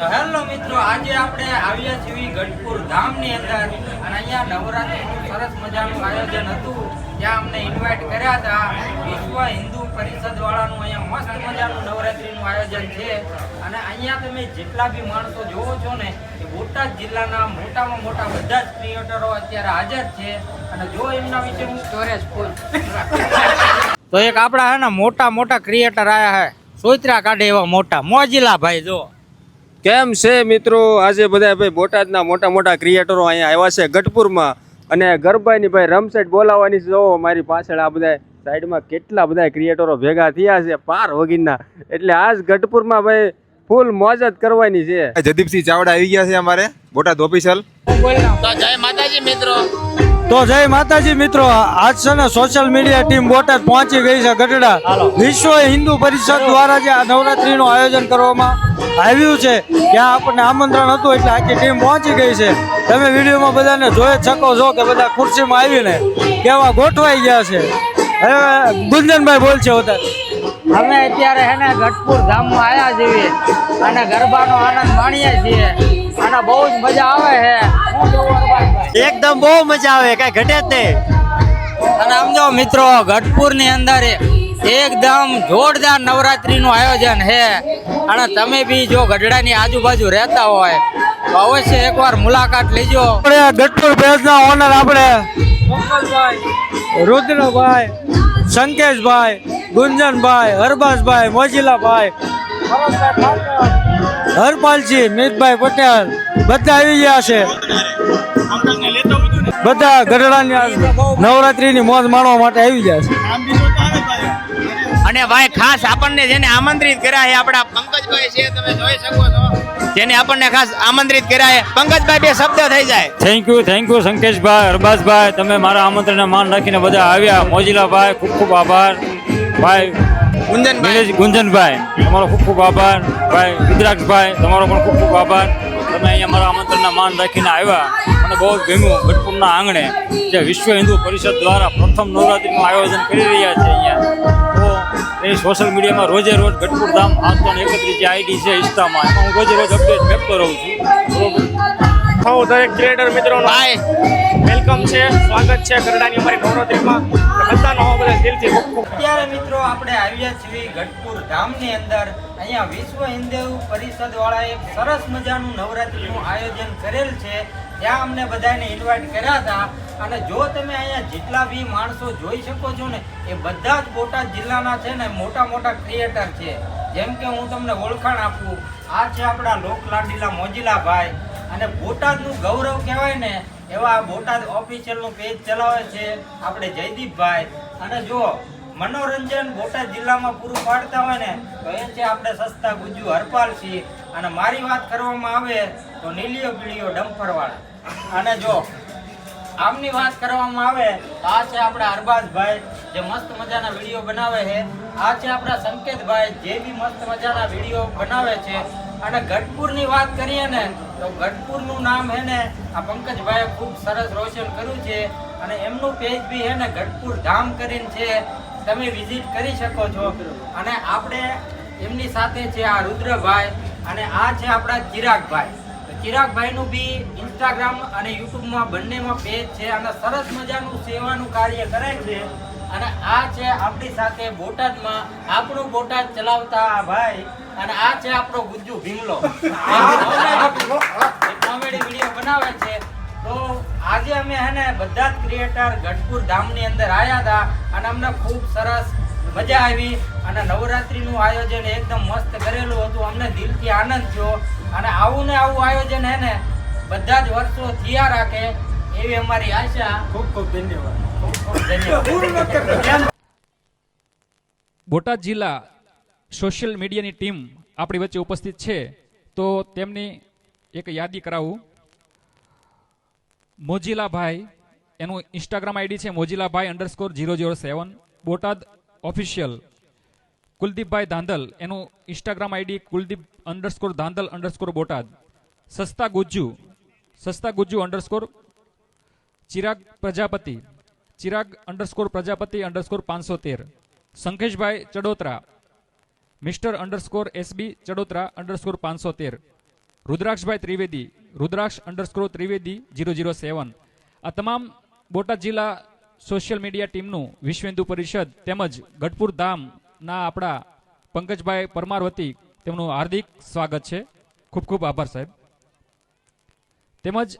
Hello મિત્રો, આજે આપણે આવ્યા છીએ ગઢપુર ધામની અંદર. અને અહીંયા નવરાત્રિનું સરસ મજાનું આયોજન હતું. ત્યાં અમને ઇન્વાઇટ કર્યા હતા. વિશ્વ હિન્દુ પરિષદ વાળાનું અહીંયા મસ્ત મજાનું નવરાત્રિનું આયોજન છે. અને અહીંયા તમે જેટલા બી માણસો જોવો છો ને, એ બોટાદ જિલ્લાના મોટામાં મોટા બધા જ ક્રિએટરો અત્યારે હાજર છે. અને જો એમના વિશે હું સ્ટોરેજ ફૂલ તો એક આપણા હે ને મોટા મોટા ક્રિએટર આયા હે. સોયત્રા કાઢે એવા મોટા. મોજીલા ભાઈ જો. કેમ છે મિત્રો? આજે બધા ભાઈ બોટાદના મોટા મોટા ક્રિએટરો અહીંયા આવ્યા છે ગઢપુરમાં. અને ગરબાની ભાઈ રમસેટ બોલાવવાની છે. જો મારી પાછળ આ બધા સાઈડમાં કેટલા બધા ક્રિએટરો ભેગા થયા છે પાર વગીરના એટલે આજ ગઢપુરમાં ભાઈ ફૂલ મોજ જ કરવાની છે. જદીપસિંહ ચાવડા આવી ગયા છે અમારે બોટાદ ઓફિશિયલ. તો જય માતાજી મિત્રો. તો જય માતાજી મિત્રો, આજ છે સોશિયલ મીડિયા ટીમ બોટાદ પહોંચી ગઈ છે ગઢડા. વિશ્વ હિન્દુ પરિષદ દ્વારા જે આ નવરાત્રીનું આયોજન કરવામાં આવ્યું છે, ત્યાં આપણને આમંત્રણ હતું એટલે આખી ટીમ પહોંચી ગઈ છે. તમે વિડીયોમાં બધાને જોઈ શકો છો કે બધા ખુરશીમાં આવીને કેવા ગોઠવાઈ ગયા છે. હવે ગુંજનભાઈ બોલ છે હોતા અમે અત્યારે હે ને ગઢપુર ધામમાં આવ્યા છીએ અને ગરબાનો આનંદ માણીએ છીએ. અને બહુ જ મજા આવે છે હું. એકદમ બહુ મજા આવે કઈ ઘટે જ નહીં. અને સમજો મિત્રો મિત્રો ગઢપુરની અંદર એકદમ જોરદાર નવરાત્રીનું આયોજન છે અને તમે બી જો ગઢડાની આજુબાજુ રહેતા હોય તો અવશ્ય એકવાર મુલાકાત લેજો. આપણે ગઢપુર ભેજના ઓનર આપણે રુદ્રભાઈ સંકેશભાઈ ગુંજનભાઈ હરબાસભાઈ મોજીલાભાઈ. હરપાલજી મિતભાઈ પટેલ બધા આવી ગયા છે. બધા ગઢડાની નવરાત્રીની મોજ માણવા માટે આવી ગયા છે. અને ભાઈ ખાસ આપણને જેને આમંત્રિત કર્યા છે આપણા પંકજભાઈ છે તમે જોઈ શકો છો. જેને આપણને ખાસ આમંત્રિત કર્યા છે પંકજભાઈ બે શબ્દ થઈ જાય. Thank you thank you Sankeshbhai Harbasbhai તમે મારા આમંત્રણને માન રાખીને બધા આવ્યા. મોજીલાભાઈ ખૂબ ખૂબ આભાર. ભાઈ ગુંજનભાઈ. ગુંજનભાઈ તમારો ખૂબ ખૂબ આભાર. ભાઈ રુદ્રાક્ષભાઈ તમારો પણ ખૂબ ખૂબ આભાર. તમે અહીંયા મારા આમંત્રણના માન રાખીને આવ્યા અને બહુ જ ગમ્યું ગઢપુરના આંગણે જે વિશ્વ હિન્દુ પરિષદ દ્વારા પ્રથમ નવરાત્રિનું આયોજન કરી રહ્યા છે અહીંયા. તો એ સોશિયલ મીડિયામાં રોજે રોજ ગઢપુર ધામ આઠસો એકત્રિત જે આઈડી છે ઇન્સ્ટામાં એમાં હું રોજે રોજ અપડેટ મેપતો રહું છું. બરોબર સૌ દરેક ક્રિએટર મિત્રોનો ભાઈ વેલકમ છે. સ્વાગત છે ગરડાની અમારી નવરાત્રીમાં બધાનો બધા દિલથી ખૂબ ખૂબ. અત્યારે મિત્રો આપણે આવ્યા છીએ ગઢપુર ધામની અંદર. અહીંયા વિશ્વ હિન્દુ પરિષદ વાળા એક સરસ મજાનું નવરાત્રીનું આયોજન કરેલ છે. ત્યાં અમને બધાને ઇન્વાઇટ કર્યા હતા. અને જો તમે અહીંયા જેટલા બી માણસો જોઈ શકો છો ને એ બધા જ બોટાદ જિલ્લાના છે ને મોટા મોટા ક્રિએટર છે. જેમ કે હું તમને ઓળખાણ આપું આ છે આપણા લોકલાડીલા મોજીલાભાઈ. અને બોટાદનું ગૌરવ કહેવાય ને, એવા બોટાદ ઓફિશિયલનું પેજ ચલાવે છે આપણે જયદીપભાઈ. અને જો મનોરંજન બોટાદ જિલ્લામાં પૂરું પાડતા હોય ને, તો એ છે આપણે સસ્તા ગુજ્જુ હરપાલસિંહ. અને મારી વાત કરવામાં આવે તો નીલીઓ પીળીઓ ડમ્ફરવાળા અને જો આમની વાત કરવામાં આવે તો આ છે આપણા અરબાઝભાઈ જે મસ્ત મજાના વીડિયો બનાવે છે. આ છે આપણા સંકેતભાઈ, જે બી મસ્ત મજાના વીડિયો બનાવે છે. અને ગઢપુરની વાત કરીએ ને, તો ગઢપુરનું નામ હે ને, આ પંકજભાઈએ ખૂબ સરસ રોશન કર્યું છે. અને એમનું પેજ બી હે ને, ગઢપુર ધામ કરીને છે. તમે વિઝિટ કરી શકો છો. અને આપણે એમની સાથે છે આ રુદ્રભાઈ, અને આ છે આપણા ચિરાગભાઈ. તો ચિરાગભાઈનું બી ઇન્સ્ટાગ્રામ અને યુટ્યુબમાં બંનેમાં પેજ છે, અને સરસ મજાનું સેવાનું કાર્ય કરે છે. અને આ છે આપણી સાથે બોટાદમાં. આપણું બોટાદ ચલાવતા આ ભાઈ. અને આ છે આપણો ગુજ્જુ ભીમલો કોમેડી વીડિયો બનાવે છે. તો આજે અમે હે ને બધા જ ક્રિએટર ગઢપુર ધામની અંદર આવ્યા હતા અને અમને ખૂબ સરસ મજા આવી અને નવરાત્રીનું આયોજન એકદમ મસ્ત કરેલું હતું. અમને દિલથી આનંદ થયો. અને આવું ને આવું આયોજન હે ને બધા જ વર્ષો થયા રાખે એવી અમારી આશા. ખૂબ ખૂબ ધન્યવાદ. ખૂબ ખૂબ ધન્યવાદ. બોટાદ જિલ્લા સોશિયલ મીડિયાની ટીમ આપણી વચ્ચે ઉપસ્થિત છે. તો તેમની એક યાદી કરાવું. મોજીલાભાઈ, એનું ઇન્સ્ટાગ્રામ આઈડી છે Mojilabhai underscore zero zero seven Botad official Kuldeepbhai Dhandhal, એનું Instagram ID Kuldeep underscore Dhandhal underscore Botad. Sasta Gujju Sasta Gujju underscore Chirag Prajapati, Chirag underscore Prajapati underscore પાંચસો તેર Shankeshbhai Chadotara mister underscore SB Chadotara underscore પાંચસો તેર Rudrakshbhai Trivedi, Rudraksh underscore Trivedi zero zero seven. આ તમામ બોટાદ જિલ્લા social media ટીમનું વિશ્વ હિન્દુ પરિષદ તેમજ ગઢપુર ધામના આપણા પંકજભાઈ પરમાર વતી તેમનું હાર્દિક સ્વાગત છે. ખૂબ ખૂબ આભાર સાહેબ. તેમજ